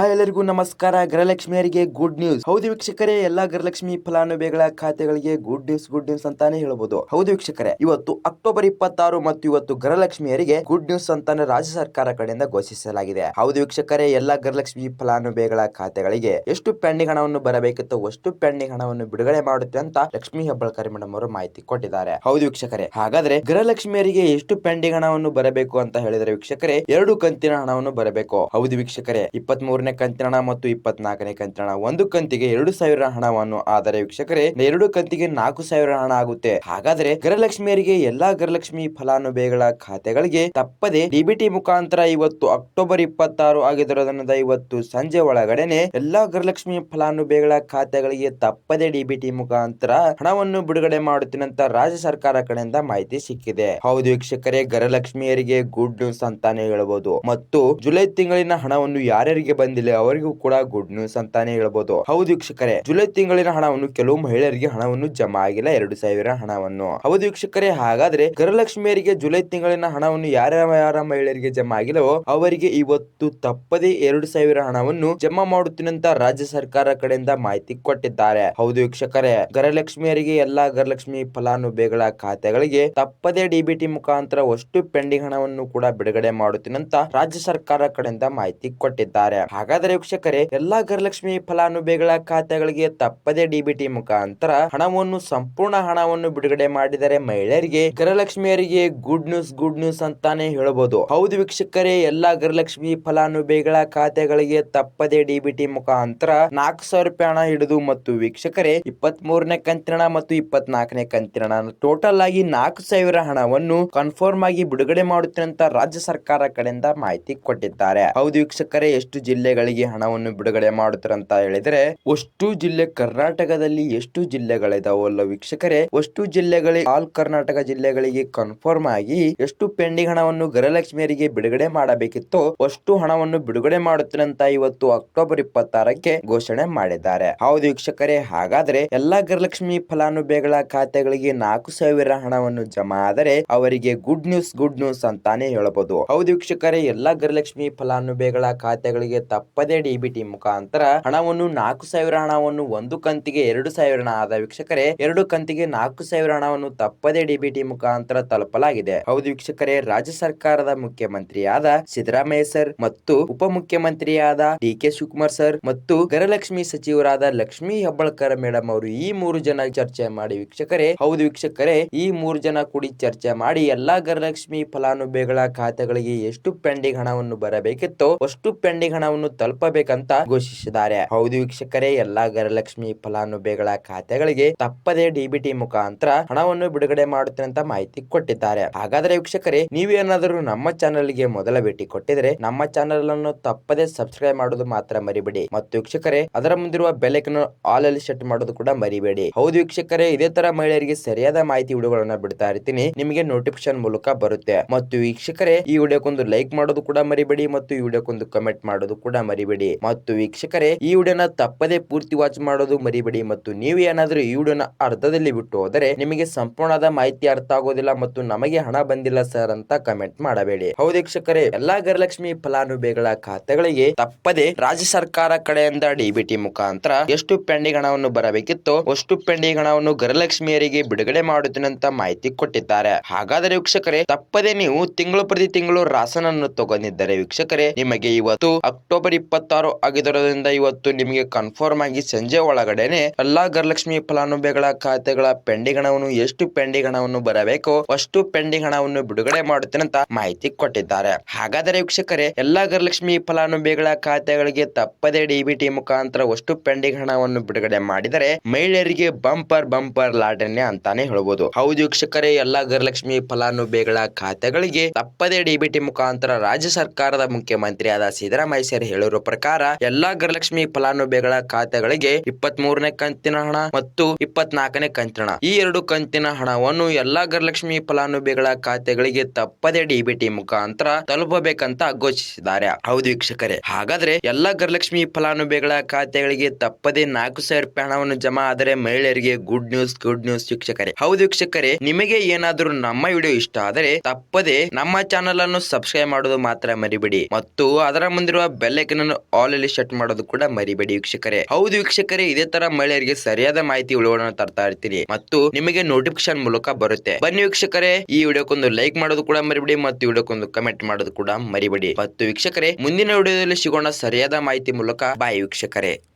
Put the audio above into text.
Hi ಎಲ್ಲರಿಗೂ ನಮಸ್ಕಾರ. ಗೃಹಲಕ್ಷ್ಮಿಯರಿಗೆ good news ಹೌದು ವೀಕ್ಷಕರೇ, ಎಲ್ಲಾ ಗೃಹಲಕ್ಷ್ಮಿ ಫಲಾನುಭವಿಗಳ ಖಾತೆಗಳಿಗೆ ಗುಡ್ ನ್ಯೂಸ್ ಗುಡ್ ನ್ಯೂಸ್ ಅಂತಾನೆ ಹೇಳಬಹುದು ಹೌದು ವೀಕ್ಷಕರೇ, ಇವತ್ತು ಅಕ್ಟೋಬರ್ ಇಪ್ಪತ್ತಾರು ಮತ್ತು ಇವತ್ತು ಗೃಹಲಕ್ಷ್ಮಿಯರಿಗೆ ಗುಡ್ ನ್ಯೂಸ್ ಅಂತಾನೆ ರಾಜ್ಯ ಸರ್ಕಾರ ಕಡೆಯಿಂದ ಘೋಷಿಸಲಾಗಿದೆ. ಹೌದು ವೀಕ್ಷಕರೇ, ಎಲ್ಲಾ ಗೃಹಲಕ್ಷ್ಮಿ ಫಲಾನುಭವಿಗಳ ಖಾತೆಗಳಿಗೆ ಎಷ್ಟು ಪೆಂಡಿಂಗ್ ಹಣವನ್ನು ಬರಬೇಕಿತ್ತು ಅಷ್ಟು ಪೆಂಡಿಂಗ್ ಹಣವನ್ನು ಬಿಡುಗಡೆ ಮಾಡುತ್ತೆ ಅಂತ ಲಕ್ಷ್ಮಿ ಹೆಬ್ಬಾಳ್ಕರ್ ಮೇಡಮ್ ಅವರು ಮಾಹಿತಿ ಕೊಟ್ಟಿದ್ದಾರೆ. ಹೌದು ವೀಕ್ಷಕರೇ, ಹಾಗಾದ್ರೆ ಗೃಹಲಕ್ಷ್ಮಿಯರಿಗೆ ಎಷ್ಟು ಪೆಂಡಿಂಗ್ ಹಣವನ್ನು ಬರಬೇಕು ಅಂತ ಹೇಳಿದ್ರೆ ವೀಕ್ಷಕರೇ, ಎರಡು ಕಂತಿನ ಹಣವನ್ನು ಬರಬೇಕು. ಹೌದು ವೀಕ್ಷಕರೇ ಇಪ್ಪತ್ತ್ ಮೂರನೇ ಕಂತಿನ ಮತ್ತು ಇಪ್ಪತ್ನಾಲ್ಕನೇ ಕಂತಿನ ಒಂದು ಕಂತಿಗೆ ಎರಡು ಸಾವಿರ ಹಣವನ್ನು. ಆದರೆ ವೀಕ್ಷಕರೇ, ಎರಡು ಕಂತಿಗೆ ನಾಲ್ಕು ಸಾವಿರ ಹಣ ಆಗುತ್ತೆ. ಹಾಗಾದ್ರೆ ಗೃಹಲಕ್ಷ್ಮಿಯರಿಗೆ ಎಲ್ಲಾ ಗೃಹಲಕ್ಷ್ಮಿ ಫಲಾನುಭವಿಗಳ ಖಾತೆಗಳಿಗೆ ತಪ್ಪದೆ ಡಿಬಿಟಿ ಮುಖಾಂತರ ಇವತ್ತು ಅಕ್ಟೋಬರ್ ಇಪ್ಪತ್ತಾರು ಆಗಿರೋದ್ರಿಂದ ಇವತ್ತು ಸಂಜೆ ಒಳಗಡೆನೆ ಎಲ್ಲಾ ಗೃಹಲಕ್ಷ್ಮಿ ಫಲಾನುಭವಿಗಳ ಖಾತೆಗಳಿಗೆ ತಪ್ಪದೆ ಡಿಬಿಟಿ ಮುಖಾಂತರ ಹಣವನ್ನು ಬಿಡುಗಡೆ ಮಾಡುತ್ತಿನಂತ ರಾಜ್ಯ ಸರ್ಕಾರ ಕಡೆಯಿಂದ ಮಾಹಿತಿ ಸಿಕ್ಕಿದೆ. ಹೌದು ವೀಕ್ಷಕರೇ, ಗೃಹಲಕ್ಷ್ಮಿಯರಿಗೆ ಗುಡ್ ನ್ಯೂಸ್ ಅಂತಾನೆ ಹೇಳಬಹುದು ಮತ್ತು ಜುಲೈ ತಿಂಗಳಿನ ಹಣವನ್ನು ಯಾರ್ಯಾರಿಗೆ ಬಂದಿಲ್ಲ, ಅವರಿಗೂ ಕೂಡ ಗುಡ್ ನ್ಯೂಸ್ ಅಂತಾನೆ ಹೇಳ್ಬೋದು. ಹೌದು ವೀಕ್ಷಕರೇ, ಜುಲೈ ತಿಂಗಳಿನ ಹಣವನ್ನು ಕೆಲವು ಮಹಿಳೆಯರಿಗೆ ಹಣವನ್ನು ಜಮಾ ಆಗಿಲ್ಲ, ಎರಡು ಸಾವಿರ ಹಣವನ್ನು. ಹೌದು ವೀಕ್ಷಕರೇ, ಹಾಗಾದ್ರೆ ಗೃಹಲಕ್ಷ್ಮಿಯರಿಗೆ ಜುಲೈ ತಿಂಗಳಿನ ಹಣವನ್ನು ಯಾರ ಯಾರ ಮಹಿಳೆಯರಿಗೆ ಜಮಾ ಆಗಿಲ್ಲವೋ, ಅವರಿಗೆ ಇವತ್ತು ತಪ್ಪದೇ ಎರಡು ಸಾವಿರ ಹಣವನ್ನು ಜಮಾ ಮಾಡುತ್ತಿನಂತ ರಾಜ್ಯ ಸರ್ಕಾರ ಕಡೆಯಿಂದ ಮಾಹಿತಿ ಕೊಟ್ಟಿದ್ದಾರೆ. ಹೌದು ವೀಕ್ಷಕರೇ ಗೃಹಲಕ್ಷ್ಮಿಯರಿಗೆ ಎಲ್ಲಾ ಗೃಹಲಕ್ಷ್ಮಿ ಫಲಾನುಭವಿಗಳ ಖಾತೆಗಳಿಗೆ ತಪ್ಪದೇ ಡಿಬಿಟಿ ಮುಖಾಂತರ ಅಷ್ಟು ಪೆಂಡಿಂಗ್ ಹಣವನ್ನು ಕೂಡ ಬಿಡುಗಡೆ ಮಾಡುತ್ತಿನಂತ ರಾಜ್ಯ ಸರ್ಕಾರ ಕಡೆಯಿಂದ ಮಾಹಿತಿ ಕೊಟ್ಟಿದ್ದಾರೆ. ಹಾಗಾದ್ರೆ ವೀಕ್ಷಕರೇ, ಎಲ್ಲಾ ಗೃಹಲಕ್ಷ್ಮಿ ಫಲಾನುಭವಿಗಳ ಖಾತೆಗಳಿಗೆ ತಪ್ಪದೇ ಡಿಬಿಟಿ ಮುಖಾಂತರ ಹಣವನ್ನು, ಸಂಪೂರ್ಣ ಹಣವನ್ನು ಬಿಡುಗಡೆ ಮಾಡಿದರೆ ಮಹಿಳೆಯರಿಗೆ ಗೃಹಲಕ್ಷ್ಮಿಯರಿಗೆ ಗುಡ್ ನ್ಯೂಸ್ ಗುಡ್ ನ್ಯೂಸ್ ಅಂತಾನೆ ಹೇಳಬಹುದು ಹೌದು ವೀಕ್ಷಕರೇ, ಎಲ್ಲಾ ಗೃಹಲಕ್ಷ್ಮಿ ಫಲಾನುಭವಿಗಳ ಖಾತೆಗಳಿಗೆ ತಪ್ಪದೇ ಡಿಬಿಟಿ ಮುಖಾಂತರ ನಾಲ್ಕು ಸಾವಿರ ರೂಪಾಯಿ ಹಣ ಹಿಡಿದು ಮತ್ತು ವೀಕ್ಷಕರೇ ಇಪ್ಪತ್ತ್ ಮೂರನೇ ಕಂತಿನ ಮತ್ತು ಇಪ್ಪತ್ನಾಲ್ಕನೇ ಕಂತಿನ ಟೋಟಲ್ ಆಗಿ ನಾಲ್ಕು ಸಾವಿರ ಹಣವನ್ನು ಕನ್ಫರ್ಮ್ ಆಗಿ ಬಿಡುಗಡೆ ಮಾಡುತ್ತೇನೆ ಅಂತ ರಾಜ್ಯ ಸರ್ಕಾರ ಕಡೆಯಿಂದ ಮಾಹಿತಿ ಕೊಟ್ಟಿದ್ದಾರೆ. ಹೌದು ವೀಕ್ಷಕರೇ, ಎಷ್ಟು ಜಿಲ್ಲೆಗಳಿಗೆ ಹಣವನ್ನು ಬಿಡುಗಡೆ ಮಾಡುತ್ತಾರೆ ಅಂತ ಹೇಳಿದ್ರೆ, ಅಷ್ಟು ಜಿಲ್ಲೆ ಕರ್ನಾಟಕದಲ್ಲಿ ಎಷ್ಟು ಜಿಲ್ಲೆಗಳಿದಾವಲ್ಲ ವೀಕ್ಷಕರೇ? ಅಷ್ಟು ಜಿಲ್ಲೆಗಳಿಗೆ, ಆಲ್ ಕರ್ನಾಟಕ ಜಿಲ್ಲೆಗಳಿಗೆ ಕನ್ಫರ್ಮ್ ಆಗಿ ಎಷ್ಟು ಪೆಂಡಿಂಗ್ ಹಣವನ್ನು ಗೃಹಲಕ್ಷ್ಮಿಯರಿಗೆ ಬಿಡುಗಡೆ ಮಾಡಬೇಕಿತ್ತು ಅಷ್ಟು ಹಣವನ್ನು ಬಿಡುಗಡೆ ಮಾಡುತ್ತೇನೆ ಇವತ್ತು ಅಕ್ಟೋಬರ್ ಇಪ್ಪತ್ತಾರಕ್ಕೆ ಘೋಷಣೆ ಮಾಡಿದ್ದಾರೆ. ಹೌದು ವೀಕ್ಷಕರೇ, ಹಾಗಾದ್ರೆ ಎಲ್ಲಾ ಗೃಹಲಕ್ಷ್ಮಿ ಫಲಾನುಭವಿಗಳ ಖಾತೆಗಳಿಗೆ ನಾಲ್ಕು ಸಾವಿರ ಹಣವನ್ನು ಜಮಾ ಆದರೆ ಅವರಿಗೆ ಗುಡ್ ನ್ಯೂಸ್ ಗುಡ್ ನ್ಯೂಸ್ ಅಂತಾನೆ ಹೇಳಬಹುದು ಹೌದು ವೀಕ್ಷಕರೇ, ಎಲ್ಲಾ ಗೃಹಲಕ್ಷ್ಮಿ ಫಲಾನುಭವಿಗಳ ಖಾತೆಗಳಿಗೆ ತಪ್ಪದೇ ಡಿಬಿಟಿ ಮುಖಾಂತರ ಹಣವನ್ನು ನಾಲ್ಕು ಸಾವಿರ ಹಣವನ್ನು ಒಂದು ಕಂತಿಗೆ ಎರಡು ಸಾವಿರ ಹಣ ಆದ ವೀಕ್ಷಕರೇ, ಎರಡು ಕಂತಿಗೆ ನಾಲ್ಕು ಸಾವಿರ ಹಣವನ್ನು ತಪ್ಪದೇ ಡಿಬಿಟಿ ಮುಖಾಂತರ ತಲುಪಲಾಗಿದೆ. ಹೌದು ವೀಕ್ಷಕರೇ, ರಾಜ್ಯ ಸರ್ಕಾರದ ಮುಖ್ಯಮಂತ್ರಿಯಾದ ಸಿದ್ದರಾಮಯ್ಯ ಸರ್ ಮತ್ತು ಉಪಮುಖ್ಯಮಂತ್ರಿಯಾದ ಡಿ ಕೆ ಶಿವಕುಮಾರ್ ಸರ್ ಮತ್ತು ಗೃಹಲಕ್ಷ್ಮಿ ಸಚಿವರಾದ ಲಕ್ಷ್ಮಿ ಹೆಬ್ಬಾಳ್ಕರ್ ಮೇಡಮ್ ಅವರು ಈ ಮೂರು ಜನ ಚರ್ಚೆ ಮಾಡಿ ವೀಕ್ಷಕರೇ, ಹೌದು ವೀಕ್ಷಕರೇ, ಈ ಮೂರು ಜನ ಕೂಡಿ ಚರ್ಚೆ ಮಾಡಿ ಎಲ್ಲಾ ಗೃಹಲಕ್ಷ್ಮಿ ಫಲಾನುಭವಿಗಳ ಖಾತೆಗಳಿಗೆ ಎಷ್ಟು ಪೆಂಡಿಂಗ್ ಹಣವನ್ನು ಬರಬೇಕಿತ್ತೋ, ಅಷ್ಟು ಪೆಂಡಿಂಗ್ ಹಣವನ್ನು ತಲುಪಬೇಕಂತ ಘೋಷಿಸಿದ್ದಾರೆ. ಹೌದು ವೀಕ್ಷಕರೇ, ಎಲ್ಲಾ ಗರಲಕ್ಷ್ಮಿ ಫಲಾನುಭವಿಗಳ ಖಾತೆಗಳಿಗೆ ತಪ್ಪದೇ ಡಿಬಿಟಿ ಮುಖಾಂತರ ಹಣವನ್ನು ಬಿಡುಗಡೆ ಮಾಡುತ್ತೆ ಅಂತ ಮಾಹಿತಿ ಕೊಟ್ಟಿದ್ದಾರೆ. ಹಾಗಾದ್ರೆ ವೀಕ್ಷಕರೇ ನೀವೇನಾದರೂ ನಮ್ಮ ಚಾನೆಲ್ಗೆ ಮೊದಲ ಭೇಟಿ ಕೊಟ್ಟಿದ್ರೆ ನಮ್ಮ ಚಾನೆಲ್ ಅನ್ನು ತಪ್ಪದೇ ಸಬ್ಸ್ಕ್ರೈಬ್ ಮಾಡೋದು ಮಾತ್ರ ಮರಿಬೇಡಿ. ಮತ್ತು ವೀಕ್ಷಕರೇ, ಅದರ ಮುಂದಿರುವ ಬೆಲೆಕನ್ನು ಆಲ್ ಅಲ್ಲಿ ಸೆಟ್ ಮಾಡೋದು ಕೂಡ ಮರಿಬೇಡಿ. ಹೌದು ವೀಕ್ಷಕರೇ, ಇದೇ ತರ ಮಹಿಳೆಯರಿಗೆ ಸರಿಯಾದ ಮಾಹಿತಿ ವಿಡಿಯೋಗಳನ್ನ ಬಿಡ್ತಾ ಇರ್ತೀನಿ. ನಿಮಗೆ ನೋಟಿಫಿಕೇಶನ್ ಮೂಲಕ ಬರುತ್ತೆ. ಮತ್ತು ವೀಕ್ಷಕರೇ, ಈ ವಿಡಿಯೋಕ್ಕೊಂದು ಲೈಕ್ ಮಾಡೋದು ಕೂಡ ಮರಿಬೇಡಿ. ಮತ್ತು ಈ ವಿಡಿಯೋಕ್ಕೊಂದು ಕಮೆಂಟ್ ಮಾಡೋದು ಕೂಡ ಮರಿಬೇಡಿ. ಮತ್ತು ವೀಕ್ಷಕರೇ, ಈ ವಿಡಿಯೋನ ತಪ್ಪದೇ ಪೂರ್ತಿ ವಾಚ್ ಮಾಡೋದು ಮರಿಬೇಡಿ ಮತ್ತು ನೀವು ಏನಾದರೂ ಈ ವಿಡಿಯೋನ ಅರ್ಧದಲ್ಲಿ ಬಿಟ್ಟು ಹೋದರೆ ನಿಮಗೆ ಸಂಪೂರ್ಣದ ಮಾಹಿತಿ ಅರ್ಥ ಆಗೋದಿಲ್ಲ ಮತ್ತು ನಮಗೆ ಹಣ ಬಂದಿಲ್ಲ ಸರ್ ಅಂತ ಕಮೆಂಟ್ ಮಾಡಬೇಡಿ. ಹೌದು ವೀಕ್ಷಕರೇ, ಎಲ್ಲಾ ಗರಲಕ್ಷ್ಮಿ ಫಲಾನುಭವಿಗಳ ಖಾತೆಗಳಿಗೆ ತಪ್ಪದೆ ರಾಜ್ಯ ಸರ್ಕಾರ ಕಡೆಯಿಂದ ಡಿಬಿಟಿ ಮುಖಾಂತರ ಎಷ್ಟು ಪೆಂಡಿಂಗ್ ಹಣವನ್ನು ಬರಬೇಕಿತ್ತು ಅಷ್ಟು ಪೆಂಡಿಂಗ್ ಹಣವನ್ನು ಗರಲಕ್ಷ್ಮಿಯರಿಗೆ ಬಿಡುಗಡೆ ಮಾಡುತ್ತೇನೆ ಅಂತ ಮಾಹಿತಿ ಕೊಟ್ಟಿದ್ದಾರೆ. ಹಾಗಾದರೆ ವೀಕ್ಷಕರೇ, ತಪ್ಪದೆ ನೀವು ತಿಂಗಳು ಪ್ರತಿ ತಿಂಗಳು ರಾಸನನ್ನು ತಗೊಂಡಿದ್ದರೆ ವೀಕ್ಷಕರೇ, ನಿಮಗೆ ಇವತ್ತು ಅಕ್ಟೋಬರ್ ಇಪ್ಪತ್ತಾರು ಆಗಿರೋದ್ರಿಂದ ಇವತ್ತು ನಿಮಗೆ ಕನ್ಫರ್ಮ್ ಆಗಿ ಸಂಜೆ ಒಳಗಡೆನೆ ಎಲ್ಲಾ ಗರಲಕ್ಷ್ಮಿ ಫಲಾನುಭವಿಗಳ ಖಾತೆಗಳ ಪೆಂಡಿಂಗ್ ಹಣವನ್ನು ಎಷ್ಟು ಪೆಂಡಿಂಗ್ ಹಣವನ್ನು ಬರಬೇಕು ಅಷ್ಟು ಪೆಂಡಿಂಗ್ ಹಣವನ್ನು ಬಿಡುಗಡೆ ಮಾಡುತ್ತೇನೆ ಅಂತ ಮಾಹಿತಿ ಕೊಟ್ಟಿದ್ದಾರೆ. ಹಾಗಾದರೆ ವೀಕ್ಷಕರೇ, ಎಲ್ಲಾ ಗರಲಕ್ಷ್ಮಿ ಫಲಾನುಭವಿಗಳ ಖಾತೆಗಳಿಗೆ ತಪ್ಪದೇ ಡಿಬಿಟಿ ಮುಖಾಂತರ ಅಷ್ಟು ಪೆಂಡಿಂಗ್ ಹಣವನ್ನು ಬಿಡುಗಡೆ ಮಾಡಿದರೆ ಮಹಿಳೆಯರಿಗೆ ಬಂಪರ್ ಬಂಪರ್ ಲಾಟರಿನೇ ಅಂತಾನೆ ಹೇಳಬಹುದು ಹೌದು ವೀಕ್ಷಕರೇ, ಎಲ್ಲಾ ಗರಲಕ್ಷ್ಮಿ ಫಲಾನುಭವಿಗಳ ಖಾತೆಗಳಿಗೆ ತಪ್ಪದೇ ಡಿಬಿಟಿ ಮುಖಾಂತರ ರಾಜ್ಯ ಸರ್ಕಾರದ ಮುಖ್ಯಮಂತ್ರಿಯಾದ ಸಿದ್ದರಾಮಯ್ಯ ಸರ್ ಹೇಳಿರೋ ಪ್ರಕಾರ ಎಲ್ಲಾ ಗೃಹಲಕ್ಷ್ಮಿ ಫಲಾನುಭವಿಗಳ ಖಾತೆಗಳಿಗೆ ಇಪ್ಪತ್ತ್ ಮೂರನೇ ಕಂತಿನ ಹಣ ಮತ್ತು ಇಪ್ಪತ್ನಾಲ್ಕನೇ ಕಂತಿನ ಹಣ. ಈ ಎರಡು ಕಂತಿನ ಹಣವನ್ನು ಎಲ್ಲಾ ಗೃಹಲಕ್ಷ್ಮಿ ಫಲಾನುಭವಿಗಳ ಖಾತೆಗಳಿಗೆ ತಪ್ಪದೇ ಡಿಬಿಟಿ ಮುಖಾಂತರ ತಲುಪಬೇಕಂತ ಘೋಷಿಸಿದ್ದಾರೆ. ಹೌದು ವೀಕ್ಷಕರೇ. ಹಾಗಾದ್ರೆ ಎಲ್ಲಾ ಗೃಹಲಕ್ಷ್ಮಿ ಫಲಾನುಭವಿಗಳ ಖಾತೆಗಳಿಗೆ ತಪ್ಪದೇ ನಾಲ್ಕು ಸಾವಿರ ರೂಪಾಯಿ ಹಣವನ್ನು ಜಮಾ ಆದರೆ ಮಹಿಳೆಯರಿಗೆ ಗುಡ್ ನ್ಯೂಸ್ ಗುಡ್ ನ್ಯೂಸ್ ವೀಕ್ಷಕರೇ. ಹೌದು ವೀಕ್ಷಕರೇ, ನಿಮಗೆ ಏನಾದರೂ ನಮ್ಮ ವಿಡಿಯೋ ಇಷ್ಟ ಆದರೆ ತಪ್ಪದೆ ನಮ್ಮ ಚಾನೆಲ್ ಅನ್ನು ಸಬ್ಸ್ಕ್ರೈಬ್ ಮಾಡೋದು ಮಾತ್ರ ಮರಿಬೇಡಿ. ಮತ್ತು ಅದರ ಮುಂದಿರುವ ಬೆಲ್ ಅನ್ನು ಆಲ್ ಅಲ್ಲಿ ಸೆಟ್ ಮಾಡೋದು ಕೂಡ ಮರಿಬೇಡಿ ವೀಕ್ಷಕರೇ. ಹೌದು ವೀಕ್ಷಕರೇ, ಇದೇ ತರ ಮಹಿಳೆಯರಿಗೆ ಸರಿಯಾದ ಮಾಹಿತಿ ಉಳಿಯೋಣ ತರ್ತಾ ಇರ್ತೀನಿ. ಮತ್ತು ನಿಮಗೆ ನೋಟಿಫಿಕೇಶನ್ ಮೂಲಕ ಬರುತ್ತೆ. ಬನ್ನಿ ವೀಕ್ಷಕರೇ, ಈ ವಿಡಿಯೋಕ್ಕೊಂದು ಲೈಕ್ ಮಾಡೋದು ಕೂಡ ಮರಿಬೇಡಿ ಮತ್ತು ವಿಡಿಯೋಕ್ಕೊಂದು ಕಮೆಂಟ್ ಮಾಡೋದು ಕೂಡ ಮರಿಬೇಡಿ. ಮತ್ತು ವೀಕ್ಷಕರೇ, ಮುಂದಿನ ವಿಡಿಯೋದಲ್ಲಿ ಸಿಗೋಣ ಸರಿಯಾದ ಮಾಹಿತಿ ಮೂಲಕ. ಬಾಯ್ ವೀಕ್ಷಕರೇ.